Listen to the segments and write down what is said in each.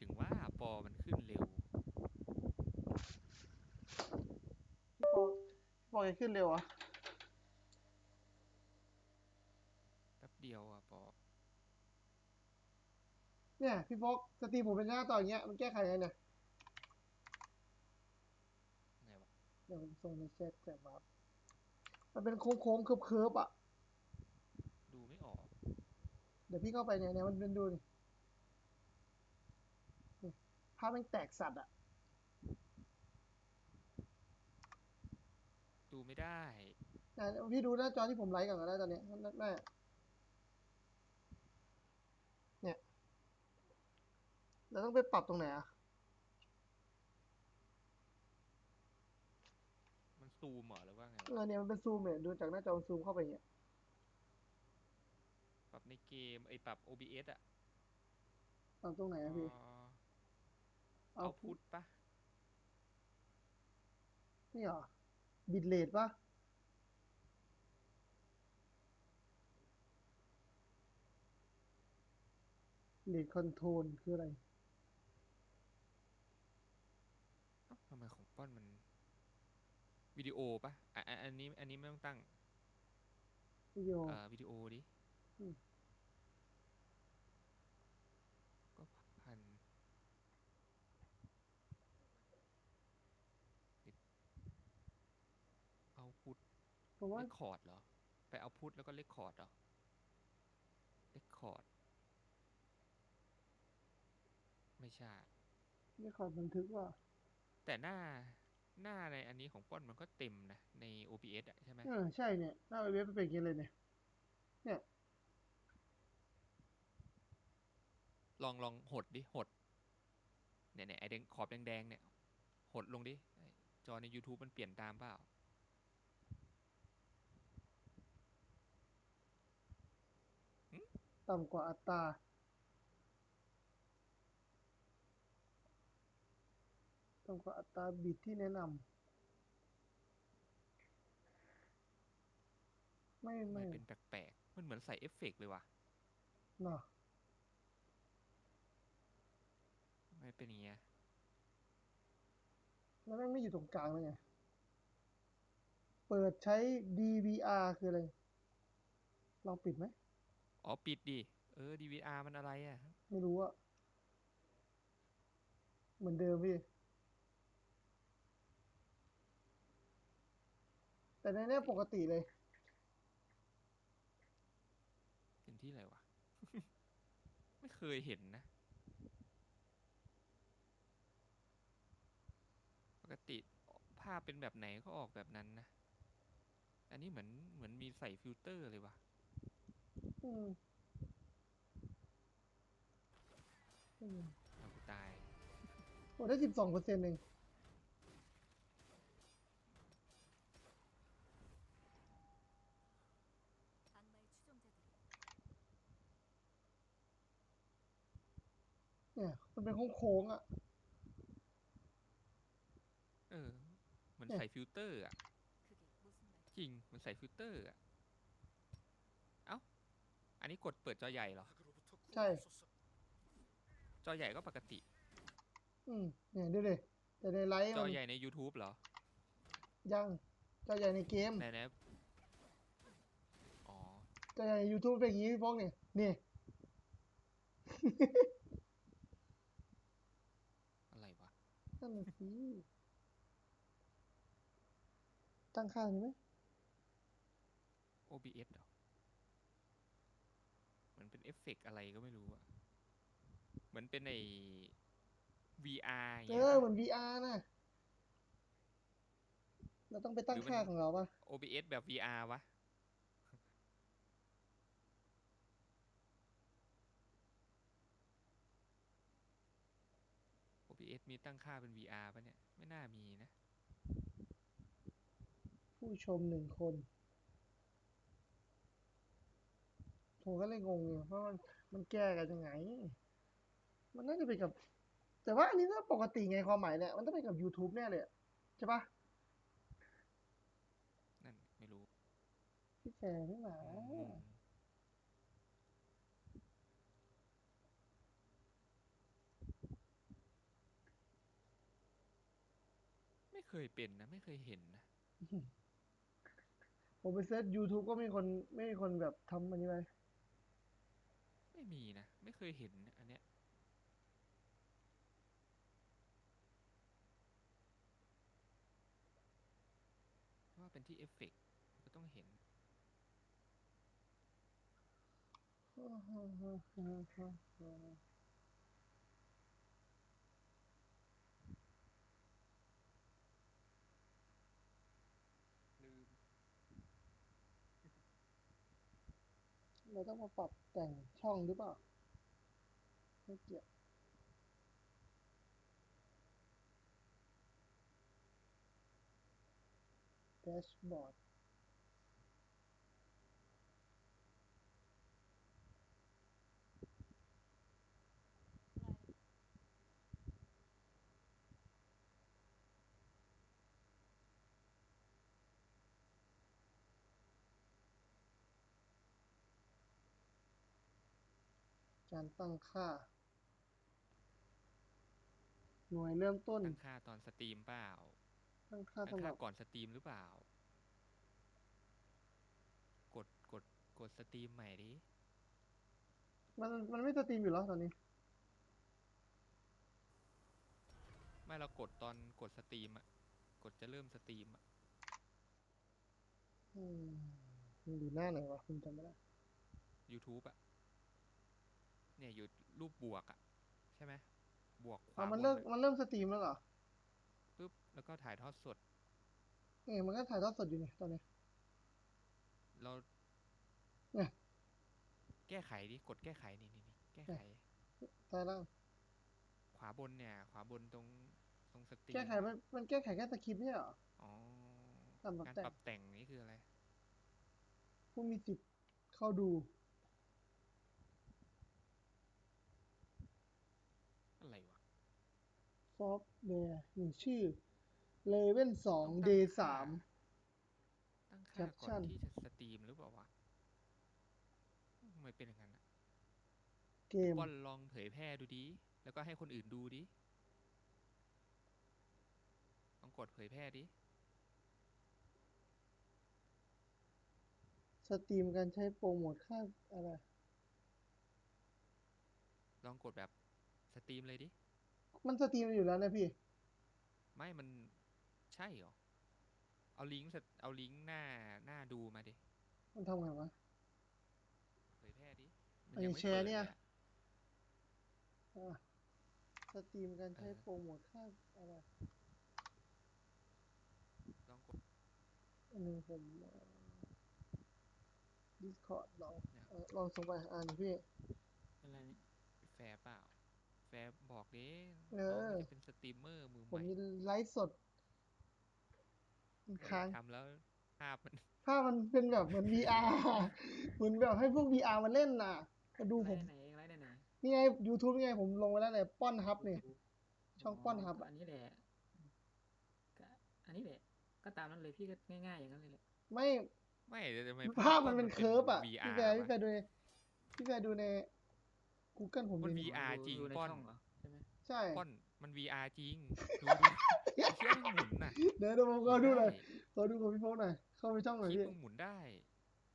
ถึงว่าปอมันขึ้นเร็ว พี่ปอพี่ปอจะขึ้นเร็วอะแป๊บเดียวอะปอเนี่ย พี่โฟกสตรีมผมเป็นหน้าต่ออย่างเงี้ย มันแก้ไขยังไงเนี่ยไงวะเดี๋ยวผมส่งในแชทแต่มามันเป็นโค้งๆเคิร์ฟๆอะ ดูไม่ออก เดี๋ยวพี่เข้าไปเนี่ยเนี่ยมันเป็นดูนี่นี่ ภาพมันแตกสัตว์อะดูไม่ได้อะพี่ดูหน้าจอที่ผมไลฟ์ก่อนก็ได้ตอนเนี้ยนั่นแม่เนี่ยเราต้องไปปรับตรงไหนอะมันซูมเหรอหรือว่าไง เออเนี่ยมันเป็นซูมเนี่ยดูจากหน้าจอมันซูมเข้าไปอย่างเงี้ยปรับในเกมไอ้ยปรับ OBS อะปรับตรงไหนอะพี่ เอาพุทปะนี่เหรอ บิตเรทปะเรทคอนโทรลคืออะไร เอ้าทำไมของป้อนมัน วิดีโอปะอะอะอันนี้ อันนี้ไม่ต้องตั้งวิดีโอเอ่อวิดีโอดิอืม ก็พัน เอาพุทผมว่า เลคคอร์ดเหรอ ไปเอาพุทแล้วก็เลคคอร์ดเหรอเลคคอร์ด ไม่ใช่ นี่ขอบันทึกว่า แต่หน้าหน้าในอันนี้ของป้อนมันก็เต็มนะ ใน OBS อะใช่ไหมเออใช่เนี่ย หน้าเว็บเป็นอย่างนี้เลยเนี่ยเนี่ย ลองลองหดดิ หด เนี่ยเนี่ยไอแดงขอบแดงๆเนี่ย หดลงดิไอ้จอใน YouTube มันเปลี่ยนตามเปล่า ต่ำกว่าอัตราต่ำกว่าอัตราบิตที่แนะนำไม่มัไม่นเป็นแปลกๆ มันเหมือนใส่เอฟเฟกต์เลยว่ะเนาะมันเป็นอย่างเงี้ยแล้วแม่งไม่อยู่ตรงกลางเลยไง เปิดใช้ DVR คืออะไร ลองปิดไหม อ๋อ ปิดดิ เออ DVR มันอะไรอะ ไม่รู้อะเหมือนเดิมพี่ แต่ในเนี้ยปกติเลย เป็นที่อะไรวะ ไม่เคยเห็นนะ ปกติภาพเป็นแบบไหนก็ออกแบบนั้นนะ อันนี้เหมือนเหมือนมีใส่ฟิลเตอร์เลยว่ะ อืมออกูตาย โอ้ได้สิบสองเปอร์เซ็นต์เองเนี่ย มันเป็นโค้งๆอะ เออ มันใส่ฟิลเตอร์อะ จริง มันใส่ฟิลเตอร์อะ อันนี้กดเปิดจอใหญ่เหรอ ใช่ จอใหญ่ก็ปกติ อืมเนี่ยดูดิแต่ในไลฟ์จอมันใหญ่ใน YouTube เหรอ ยังจอใหญ่ในเกมไหนไหนอ๋อ จอใหญ่ใน YouTube เป็นอย่างนี้พี่พงษ์เนี่ยนี่ อะไรวะ นั่นน่ะสิตั้งค่าใช่ไหม OBS เหรอ เหมือนเป็นเอฟเฟกต์อะไรก็ไม่รู้อะเหมือนเป็นไอ VR อย่างเอเงี้ยอปะเหมือน VR นะเราต้องไปตั้งหรือมันค่าของเราป่ะ OBS แบบ VR วะ OBS มีตั้งค่าเป็น VR ปะเนี่ย ไม่น่ามีนะ ผู้ชมหนึ่งคน ผมก็เลยงงอยู่เพราะมันมันแก้กันยังไง มันน่าจะเป็นกับ แต่ว่าอันนี้น่าปกติไงความหมายเนี่ยมันต้องเป็นกับ YouTube แน่เลยอะใช่ปะนั่นไม่รู้พี่แจพี่หมาไม่เคยเป็นนะไม่เคยเห็นนะผมไปเซิร์ช YouTube ก็ไม่มีคนไม่มีคนแบบทำอันนี้ไป ม่มีนะ ไม่เคยเห็นอันเนี้ยว่าเป็นที่เอฟเฟกต์ก็ต้องเห็นลื เราต้องมาปรับแต่งช่องหรือเปล่า ไม่เกี่ยวแดชบอร์ด การตั้งค่า หน่วยเริ่มต้น ตั้งค่าตอนสตรีมเปล่า ตั้งค่าตั้งสำหค่ารับก่อนสตรีมหรือเปล่า กดกดกดสตรีมใหม่ดิมันมันไม่สตรีมอยู่แล้วตอนนี้ ไม่เรากดตอนกดสตรีมอะกดจะเริ่มสตรีมอะอืมมันอยู่หน้าไหนวะคุณจำไม่ได้ YouTube อะ เนี่ยอยู่รูปบวกอะใช่ไหมบวกขอะวามันบเลิกอะมันเริ่มสตรีมแล้วเหรอปุ๊บแล้วก็ถ่ายทอดสด เออมันก็ถ่ายทอดสดอยู่นี่ตอนนี้ เราเนี่ย แก้ไขดิกดแก้ไขนี่นี่นี่แก้ไข ตายแล้วขวาบนเนี่ย ขวาบนตรงตรงสตรีมแก้ไขมันมันแก้ไขแค่สคริปต์ไม่ใช่เหรอ อ๋อการปรับการแต่งปรับแต่งนี่คืออะไร ผู้มีสิทธิ์เข้าดู อะไรวะ ซอฟต์แวร์หนึ่งชื่อเลเว่นสองต้องตั้งเดย์ค่าสามตั้งค่าก่อ Caption นที่จะสตรีมหรือเปล่าวะทำไมเป็นอย่างนั้นอะเกมบอลลองเผยแพร่ดูดิ แล้วก็ให้คนอื่นดูดิ ลองกดเผยแพร่ดิ สตรีมการใช้โปรโมทค่าอะไร ลองกดแบบสตรีมเลยดิ มันสตรีมอยู่แล้วนะพี่ ไม่มันใช่เหรอ เอาลิงก์สตเอาลิงก์หน้าหน้าดูมาดิ มันทำไงวะ เผยแพร่ดิอันนี้ยังไม่แชร์ปิดเนี่ย ลอะอะสตรีมการใช้เออโปรโมทค่าอะไรลองกด อันหนึงผมดิสคอร์ดลองเนี่ย เอ่อลองส่งไปอ่านพี่ อะไรนี่แฟร์เปล่าแฟ ร์บอกดิเออราจะเป็นสตรีมเมอร์มือใหผมม่มีไลฟ์สดมันค้างทำแล้วภาพมันภาพมันเป็นแบบเหมือน VR เหมือนแบบให้พวก VR มาเล่นน่ะมาดูผมไลฟ์ไหนไลฟ์ไหนไหนนี่ไง YouTube นี่ไงผมลงไปแล้วเลยป้อนฮับนี่ช่องป้อนฮับก็อันนี้แหละก็อันนี้แหละก็ตามนั้นเลยพี่ก็ง่ายๆอย่างนั้นเลยแหละไม่ไม่แต่ทำไมภาพมันเป็นเคิร์ฟอะ VR พี่แฟร์พี่แฟวะร์ดูในพี่แฟร์ดูใน Google ผมมันดิ VR จริงดูในป้อน ช่องเหรอใช่ไหมใช่ป้อนมัน VR จริงดูดูไอ้เชี่ยมันหมุนน่ะเดี๋ยวเดี๋ยวผมขอดูหน่อยได้ขอดูของพี่โฟกหน่อยเข้าไปช่องหน่อยคลิปพี่ มึงหมุนได้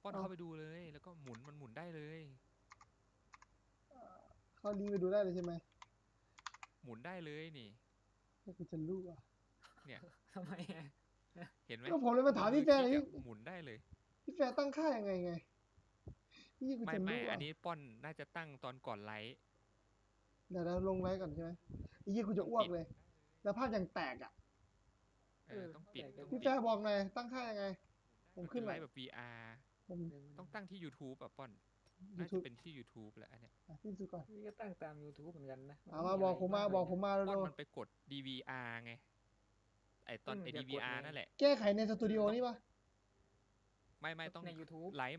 ป้อนเอา เข้าไปดูเลย แล้วก็หมุนมันหมุนได้เลย เข้าลิงก์ไปดูได้เลยใช่ไหมหมุนได้เลยนี่ให้กูจะรู้อะเนี่ยทำไมอะเห็นไหมก็ผมเลยมาถามพี่แฟร์มือนี่คลิกอะหมุนได้เลย พี่แฟร์ตั้งค่ายังไงไง นี่กูไม่จะไม่รู้อัอะนนี้ป้อนน่าจะตั้งตอนก่อนไลฟ์เดี๋ยวเราลงไลฟ์ก่อนใช่ไหมไอ้ยี่กูจะอ้วกเลย แล้วภาพยังแตกอะเออต้องปิดต้องพี่ปิแฟดร์บอกหน่อยตั้งค่ายังไง ผมขึ้นไลหน่อยฟ์แบบ VR ผมต้องตั้งที่ YouTube อะป้อนน่าจะ YouTube เป็นที่ YouTube แหละอันเนี้ยอะพี่สุดก่อนพี่ก็ตั้งตาม YouTube เหมือนกันนะอะมาบอกผมมาบอกผมมาป้อนเร็วมันไปกด DVR ไงไอตอนไอ DVR นั่นแหละ ๆแก้ไขในสตูดิโอนี่ปะ ไม่ไม่ต้องใน YouTube ไลฟ์